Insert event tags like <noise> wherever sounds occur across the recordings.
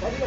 అందుకే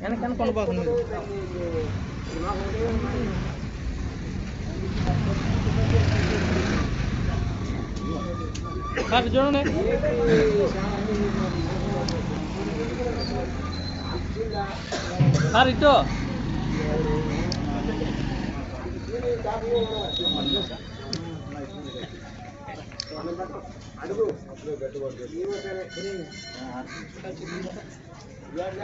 எனக்கு கொண்டு பார்க்கணும் Thank you. మాట మరి స్టాక్ ఏదో వీళ్ళకి వెనక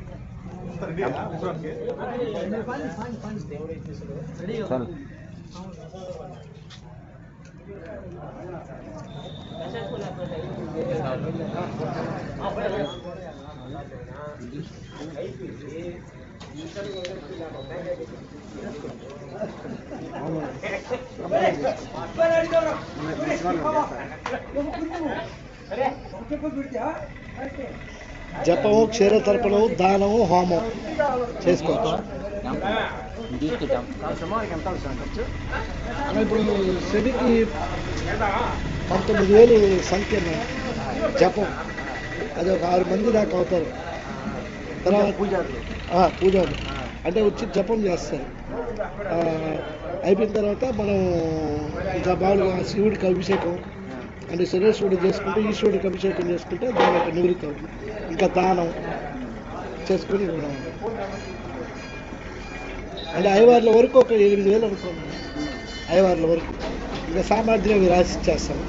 चल ಅರೆ ಬಿಡ್ತೀಯಾ జపము క్షీరతర్పణము దానము హోమం చేసుకోవచ్చు ఇప్పుడు శనికి పంతొమ్మిది వేలు సంఖ్య జపం. అది ఒక ఆరు మంది దాకా అవుతారు. తర్వాత ఆ, పూజారులు. అంటే వచ్చి జపం చేస్తారు. అయిపోయిన తర్వాత మనం ఇంకా మామూలుగా శివుడికి అభిషేకం. అంటే సురేశ్వరుడు చేసుకుంటే ఈశ్వరుడికి అభిషేకం చేసుకుంటే దాని యొక్క నివృత్తి అవుతుంది. ఇంకా దానం చేసుకుని మనం అంటే ఐవార్ల వరకు ఒక ఎనిమిది వేలు అనుకోండి. ఐవార్ల వరకు. ఇంకా సామాగ్రి అవి రాసి ఇచ్చేస్తాను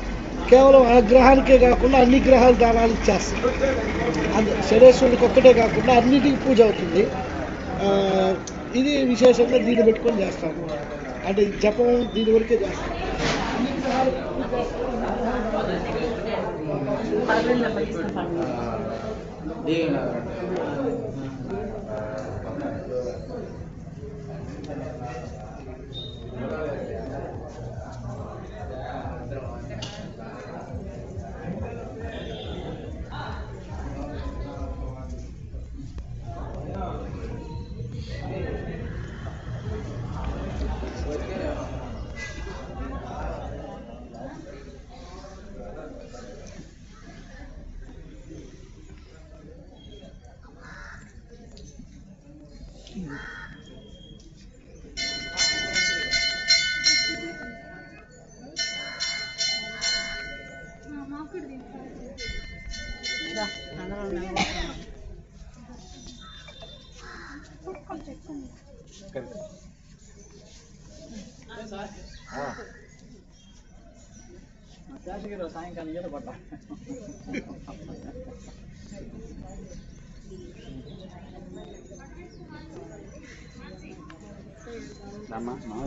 కేవలం ఆ గ్రహానికే కాకుండా అన్ని గ్రహాలు దానాలు ఇచ్చేస్తాం. అందు శనేశ్వరుడికి ఒక్కటే కాకుండా అన్నిటికీ పూజ అవుతుంది. ఇది విశేషంగా దీన్ని పెట్టుకొని చేస్తాము అంటే జపం దీని వరకే చేస్తాం. అన్ని đi là ಶಾಸಕರು ಸಾಯಂಕಾಲ ಏನು ಬಟ್ಟ ನಮ್ಮ ಮಾವ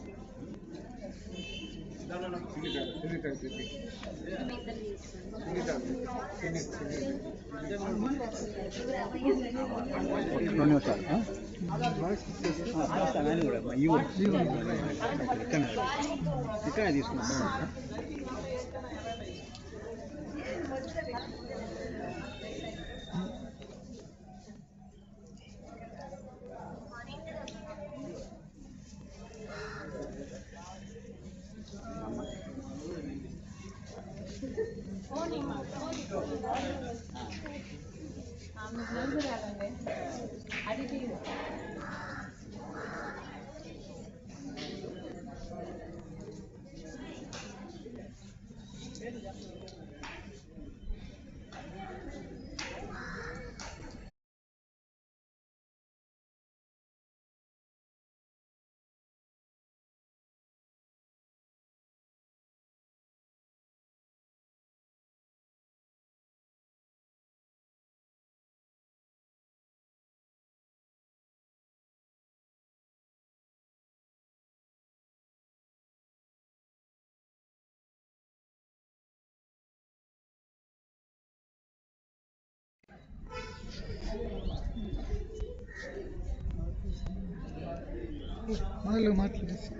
రెండు నిమిషాలు ఇక్కడ తీసుకున్నాం మొదలు మాట్లాడేసి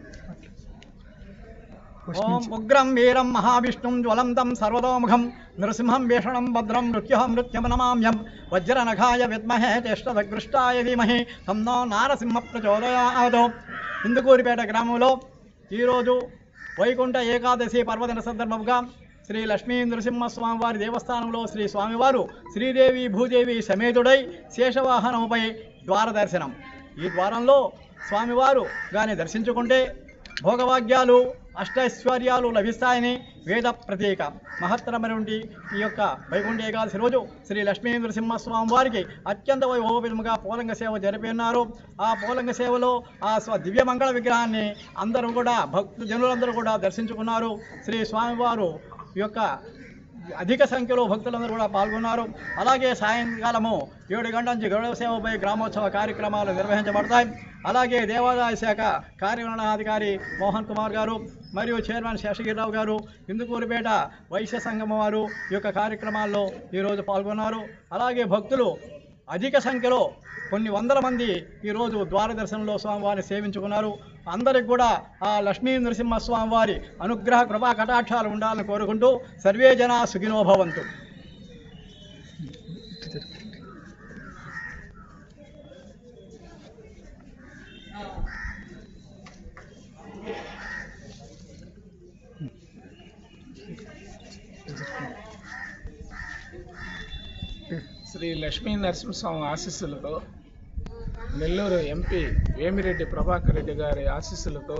ఓం ఉగ్రం వీరం మహావిష్ణుం జ్వలంతం సర్వతోముఖం నృసింహం భీషణం భద్రం మృత్యుహ మృత్యమనమామ్యం వజ్రనఘాయ విద్మహే చేష్టదగృష్టాయ ధీమహి తన్నో నారసింహ ప్రచోదయాదో ఇందుకూరిపేట గ్రామంలో ఈరోజు వైకుంఠ ఏకాదశి పర్వదిన సందర్భంగా శ్రీ లక్ష్మీ నృసింహస్వామి వారి దేవస్థానంలో శ్రీ స్వామివారు శ్రీదేవి భూదేవి సమేతుడై శేషవాహనముపై ద్వార దర్శనం. ఈ ద్వారంలో స్వామివారు గాని దర్శించుకుంటే భోగభాగ్యాలు అష్టైశ్వర్యాలు లభిస్తాయని వేద ప్రతీక. మహత్తరమైనటువంటి ఈ యొక్క వైకుంఠ ఏకాదశి రోజు శ్రీ లక్ష్మీ నరసింహస్వామి వారికి అత్యంత వైభవపేతముగా పోలంగ సేవ జరిపి ఉన్నారు ఆ పోలంగ సేవలో ఆ స్వ దివ్యమంగళ విగ్రహాన్ని అందరూ కూడా భక్తు జనులందరూ కూడా దర్శించుకున్నారు. శ్రీ స్వామివారు ఈ యొక్క అధిక సంఖ్యలో భక్తులందరూ కూడా పాల్గొన్నారు. అలాగే సాయంకాలము ఏడు గంటల నుంచి గౌరవ సేవపై గ్రామోత్సవ కార్యక్రమాలు నిర్వహించబడతాయి. అలాగే దేవాదాయ శాఖ కార్యనిర్వహణాధికారి మోహన్ కుమార్ గారు మరియు చైర్మన్ శేషగిరిరావు గారు ఇందుకూరుపేట వైశ్య సంఘం వారు ఈ యొక్క కార్యక్రమాల్లో ఈరోజు పాల్గొన్నారు. అలాగే భక్తులు అధిక సంఖ్యలో కొన్ని వందల మంది ఈరోజు ద్వారదర్శనంలో స్వామివారిని సేవించుకున్నారు. అందరికి కూడా ఆ లక్ష్మీ నరసింహస్వామివారి అనుగ్రహ కృపా కటాక్షాలు ఉండాలని కోరుకుంటూ సర్వే జనా సుఖినోభవంతు శ్రీ లక్ష్మీ నరసింహస్వామి ఆశీస్సులతో నెల్లూరు ఎంపీ వేమిరెడ్డి ప్రభాకర్ రెడ్డి గారి ఆశీస్సులతో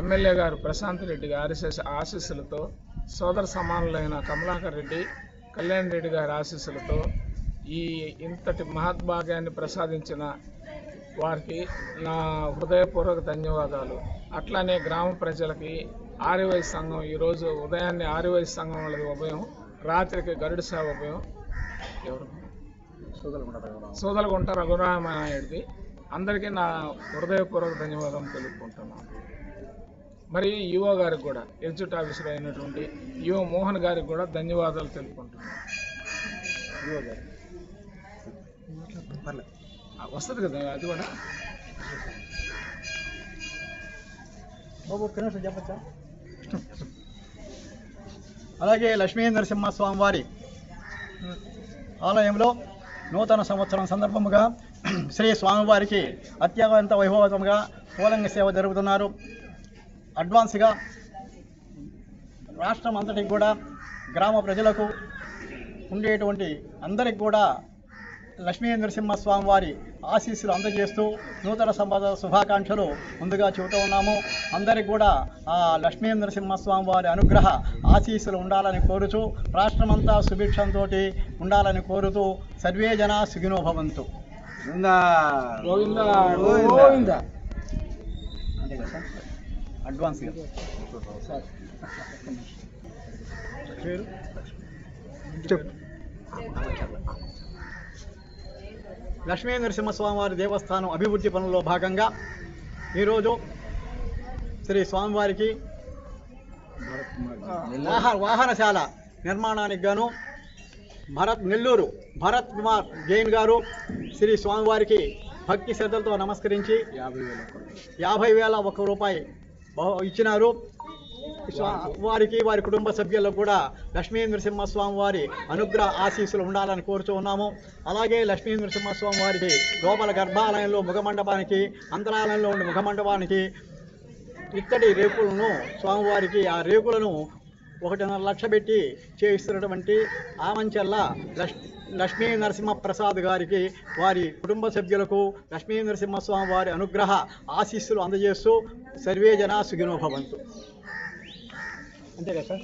ఎమ్మెల్యే గారు ప్రశాంత్ రెడ్డి గారి ఆశీస్సులతో సోదర సమానులైన కమలాకర్ రెడ్డి కళ్యాణ్ రెడ్డి గారి ఆశీస్సులతో ఈ ఇంతటి మహద్భాగ్యాన్ని ప్రసాదించిన వారికి నా హృదయపూర్వక ధన్యవాదాలు. అట్లానే గ్రామ ప్రజలకి ఆర్యవై సంఘం ఈరోజు ఉదయాన్నే ఆర్యవై సంఘం వాళ్ళది ఉభయం రాత్రికి గరుడు సేవ ఉభయం. ఎవరు? సోదలగుంట రఘురామాయుడిది అందరికీ నా హృదయపూర్వక ధన్యవాదాలు తెలుపుకుంటున్నాను. మరి ఈఓ గారికి కూడా ఎగ్జిట్ ఆఫీసర్ అయినటువంటి ఈఓ మోహన్ గారికి కూడా ధన్యవాదాలు తెలుపుకుంటున్నాను. వస్తుంది కదా అది కూడా. చెప్పచ్చా? అలాగే లక్ష్మీ నరసింహస్వామి వారి ఆలయంలో నూతన సంవత్సరం సందర్భముగా <clears throat> శ్రీ స్వామివారికి అత్యంత వైభవతంగా పూలంగ సేవ జరుగుతున్నారు అడ్వాన్స్గా రాష్ట్రం అంతటికి కూడా గ్రామ ప్రజలకు ఉండేటువంటి అందరికి కూడా లక్ష్మీ నరసింహస్వామి వారి ఆశీస్సులు అందజేస్తూ నూతన సంపద శుభాకాంక్షలు ముందుగా చెబుతూ ఉన్నాము. అందరికి కూడా ఆ లక్ష్మీ నరసింహస్వామి వారి అనుగ్రహ ఆశీస్సులు ఉండాలని కోరుతూ రాష్ట్రమంతా సుభిక్షంతో ఉండాలని కోరుతూ సర్వే జన సుఖినో భవంతు. గోవింద. గోవింద. అంతే కదా సార్? అడ్వాన్స్గా చెప్పు. లక్ష్మీ నరసింహస్వామివారి దేవస్థానం అభివృద్ధి పనుల్లో భాగంగా ఈరోజు శ్రీ స్వామివారికి వాహ వాహనశాల నిర్మాణానికి గాను భరత్ నెల్లూరు భరత్ కుమార్ జైన్ గారు శ్రీ స్వామివారికి భక్తి శ్రద్ధలతో నమస్కరించి యాభై వేల యాభై వేల ఒక్క రూపాయి ఇచ్చినారు. వారికి వారి కుటుంబ సభ్యులకు కూడా లక్ష్మీ నరసింహస్వామి వారి అనుగ్రహ ఆశీస్సులు ఉండాలని కోరుతూ ఉన్నాము. అలాగే లక్ష్మీ నరసింహస్వామి వారికి లోపల గర్భాలయంలో ముఖమండపానికి అంతరాలయంలో ఉండే ముఖమండపానికి ఇత్తడి రేకులను స్వామివారికి ఆ రేకులను ఒకటిన్నర లక్ష పెట్టి చేయిస్తున్నటువంటి ఆమంచెల్ల లక్ష్ లక్ష్మీ నరసింహ ప్రసాద్ గారికి వారి కుటుంబ సభ్యులకు లక్ష్మీ నరసింహస్వామి వారి అనుగ్రహ ఆశీస్సులు అందజేస్తూ సర్వే జనా సుగినోభవంతు Interesa.